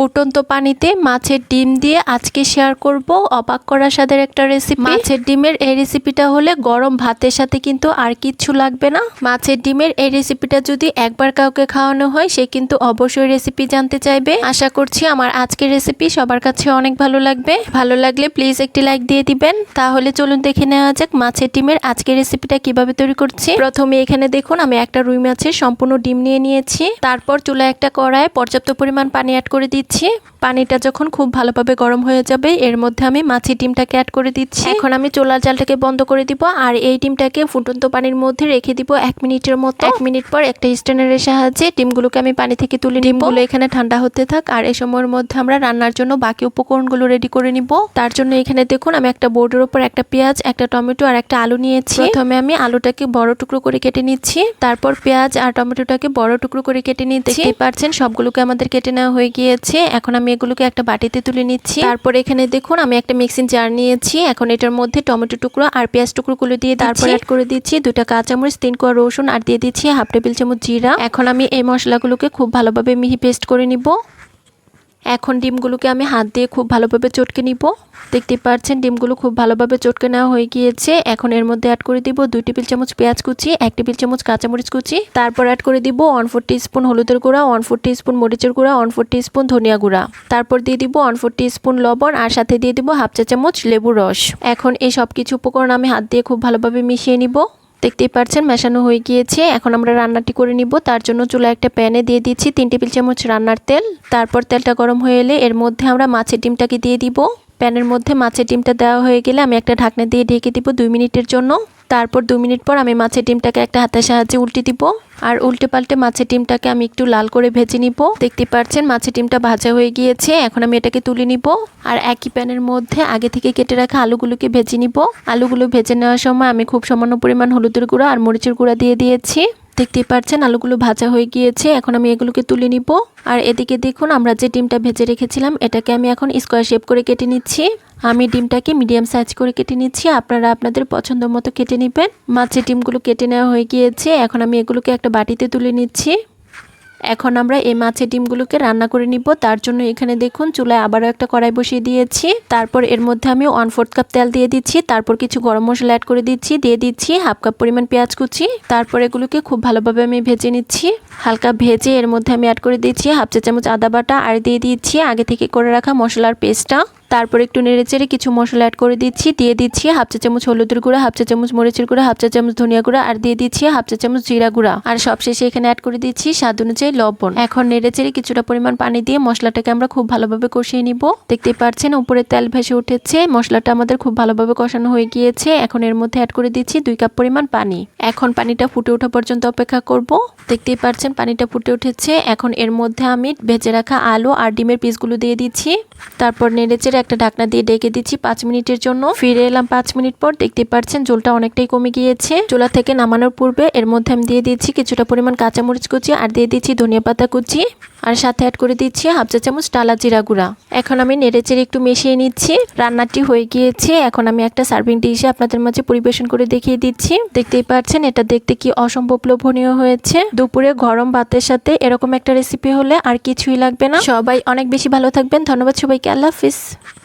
ফুটন্ত পানিতে মাছের ডিম দিয়ে আজকে শেয়ার করব। অবাক করা স্বাদের একটা রেসিপি মাছের ডিমের এই রেসিপিটা হলে গরম ভাতের সাথে কিন্তু আর কিচ্ছু লাগবে না। মাছের ডিমের এই রেসিপিটা যদি একবার কাউকে খাওয়ানো হয়, সে কিন্তু অবশ্যই রেসিপি জানতে চাইবে। আশা করছি আমার আজকের রেসিপি সবার কাছে অনেক ভালো লাগবে। ভালো লাগলে প্লিজ একটি লাইক দিয়ে দিবেন। তাহলে চলুন দেখে নেওয়া যাক মাছের ডিমের আজকের রেসিপিটা কীভাবে তৈরি করছি। প্রথমে এখানে দেখুন, আমি একটা রুই মাছের সম্পূর্ণ ডিম নিয়ে নিয়েছি। তারপর চুলা একটা কড়ায় পর্যাপ্ত পরিমাণ পানি অ্যাড করে দিচ্ছি। পানিটা যখন খুব ভালোভাবে গরম হয়ে যাবে এর মধ্যে আমি মাছের ডিমটাকে অ্যাড করে দিচ্ছি। এখন আমি চোলার জালটাকে বন্ধ করে দিব আর এই ডিমটাকে ফুটন্ত পানির মধ্যে রেখে দিব এক মিনিটের মতো। এক মিনিট পর একটা স্ট্যান্ডারের সাহায্যে ডিমগুলোকে আমি পানি থেকে তুলে ডিমগুলো এখানে ঠান্ডা হতে থাক আর এই সময়ের মধ্যে আমরা রান্নার জন্য বাকি উপকরণগুলো রেডি করে নিব। তার জন্য এখানে দেখুন আমি একটা বোর্ডের উপর একটা পেঁয়াজ একটা টমেটো আর একটা আলু নিয়েছি। প্রথমে আমি আলুটাকে বড় টুকরো করে কেটে নিচ্ছি। তারপর পেঁয়াজ আর টমেটোটাকে বড় টুকরো করে কেটে নিচ্ছি। দেখতেই পারছেন সবগুলোকে আমাদের কেটে নেওয়া হয়ে গিয়েছে। এখন আমি এগুলোকে একটা বাটিতে তুলে নিচ্ছি। তারপর এখানে দেখুন আমি একটা মিক্সিং জার নিয়েছি। এখন এটার মধ্যে টমেটো টুকরো আর পেঁয়াজ টুকরোগুলো দিয়ে তারপর অ্যাড করে দিচ্ছি দুটা কাঁচামরিচ তিন কোয়া রসুন আর দিয়ে দিচ্ছি হাফ টেবিল চামচ জিরা। এখন আমি এই মশলাগুলোকে খুব ভালোভাবে মিহি পেস্ট করে নিব। এখন ডিমগুলোকে আমি হাত দিয়ে খুব ভালোভাবে চটকে নিব। দেখতে পাচ্ছেন, ডিমগুলো খুব ভালোভাবে চটকে নেওয়া হয়ে গিয়েছে। এখন এর মধ্যে অ্যাড করে দিব দুই টেবিল চামচ পেঁয়াজ কুচি, এক টেবিল চামচ কাঁচামরিচ কুচি। তারপর অ্যাড করে দিব ওয়ান ফোর স্পুন হলুদের গুঁড়া ওয়ান ফোর স্পুন মরিচের গুঁড়া ওয়ান ফোর স্পুন ধনিয়া গুঁড়া। তারপর দিয়ে দিব ওয়ান ফোর স্পুন লবণ আর সাথে দিয়ে দিব হাফ চা চামচ লেবু রস। এখন এই সব কিছু উপকরণ আমি হাত দিয়ে খুব ভালোভাবে মিশিয়ে নিব। দেখতেই পাচ্ছেন মেশানো হয়ে গিয়েছে। এখন আমরা রান্নাটি করে নিব। তার জন্য চুলা একটা প্যানে দিয়ে দিচ্ছি তিন টেবিল চামচ রান্নার তেল। তারপর তেলটা গরম হয়ে এলে এর মধ্যে আমরা মাছের ডিমটাকে দিয়ে দিব। প্যানের মধ্যে মাছের ডিমটা দেওয়া হয়ে গেলে আমি একটা ঢাকনা দিয়ে ঢেকে দিব দুই মিনিটের জন্য। তারপর দু মিনিট পর আমি মাছের ডিমটাকে একটা হাতের সাহায্যে উল্টে দিব। আর উল্টে পাল্টে মাছের ডিমটাকে আমি একটু লাল করে ভেজে নিব। দেখতে পাচ্ছেন মাছের ডিমটা ভাজা হয়ে গিয়েছে, এখন আমি এটাকে তুলে নিব। আর একই প্যানের মধ্যে আগে থেকে কেটে রাখা আলুগুলোকে ভেজে নিব। আলুগুলো ভেজে নেওয়ার সময় আমি খুব সামান্য পরিমাণ হলুদের গুঁড়া আর মরিচের গুঁড়া দিয়ে দিয়েছি। দেখতেই পাচ্ছেন আলুগুলো ভাজা হয়ে গিয়েছে। এখন আমি এগুলোকে তুলে নিব। আর এদিকে দেখুন, আমরা যে ডিমটা ভেজে রেখেছিলাম, এটাকে আমি এখন স্কোয়ার শেপ করে কেটে নিচ্ছি। আমি ডিমটাকে মিডিয়াম সাইজ করে কেটে নিচ্ছি। আপনারা আপনাদের পছন্দ মতো কেটে নেবেন। মাছের ডিমগুলো কেটে নেওয়া হয়ে গিয়েছে। এখন আমি এগুলোকে একটা বাটিতে তুলে নিচ্ছি। এখন আমরা এই মাছের ডিমগুলোকে রান্না করে নিব। তার জন্য এখানে দেখুন, চুলায় আবারও একটা কড়াই বসিয়ে দিয়েছি। তারপর এর মধ্যে আমি ওয়ান ফোর্থ কাপ তেল দিয়ে দিচ্ছি। তারপর কিছু গরম মশলা অ্যাড করে দিচ্ছি। দিয়ে দিচ্ছি হাফ কাপ পরিমাণ পেঁয়াজ কুচি। তারপর এগুলোকে খুব ভালোভাবে আমি ভেজে নিচ্ছি। হালকা ভেজে এর মধ্যে আমি অ্যাড করে দিচ্ছি হাফ চা চামচ আদা বাটা। আর দিয়ে দিচ্ছি আগে থেকে করে রাখা মশলার পেস্টটা। তারপর একটু নেড়ে চেড়ে কিছু মশলা অ্যাড করে দিচ্ছি, দিয়ে দিচ্ছি হাফ চা চামচ হলুদের গুঁড়া, হাফ চা চামচ মরিচের গুঁড়া, হাফ চা চামচ ধনিয়া গুঁড়া, আর দিয়ে দিচ্ছি হাফ চা চামচ জিরা গুঁড়া। আর সবশেষে এখানে অ্যাড করে দিচ্ছি স্বাদ অনুযায়ী লবণ। এখন নেড়ে চেড়ে কিছুটা পরিমাণ পানি দিয়ে মশলাটাকে আমরা খুব ভালোভাবে কষিয়ে নিব। দেখতেই পাচ্ছেন, উপরে তেল ভেসে উঠেছে, মশলাটা আমাদের খুব ভালোভাবে কষানো হয়ে গিয়েছে। এখন এর মধ্যে অ্যাড করে দিচ্ছি দুই কাপ পরিমাণ পানি। এখন পানিটা ফুটে ওঠা পর্যন্ত অপেক্ষা করব। দেখতেই পাচ্ছেন, পানিটা ফুটে উঠেছে। এখন এর মধ্যে আমি ভেজে রাখা আলু আর ডিমের পিসগুলো দিয়ে দিচ্ছি। তারপর নেড়ে চেড়ে একটা ঢাকনা দিয়ে ডেকে দিচ্ছি পাঁচ মিনিটের জন্য। ফিরে এলাম পাঁচ মিনিট পর দেখতে পাচ্ছেন জলটা অনেকটাই কমে গিয়েছে। চুলা থেকে নামানোর পূর্বে এর মধ্যে আমি দিয়ে দিচ্ছি কিছুটা পরিমাণ কাঁচামরিচ কুচি আর দিয়ে দিচ্ছি ধনিয়া পাতা কুচি। আর সাথে অ্যাড করে দিচ্ছি হাফ চা চামচ ডালা জিরা গুঁড়া। এখন আমি নেড়ে চেড়ে একটু মিশিয়ে নিচ্ছি। রান্নাটি হয়ে গিয়েছে। এখন আমি একটা সার্ভিং ডিশে আপনাদের মাঝে পরিবেশন করে দেখিয়ে দিচ্ছি। দেখতেই পাচ্ছেন, এটা দেখতে কি অসম্ভব লোভনীয় হয়েছে। দুপুরে গরম ভাতের সাথে এরকম একটা রেসিপি হলে আর কিছুই লাগবে না। সবাই অনেক বেশি ভালো থাকবেন। ধন্যবাদ সবাইকে। আল্লাহ হাফিজ।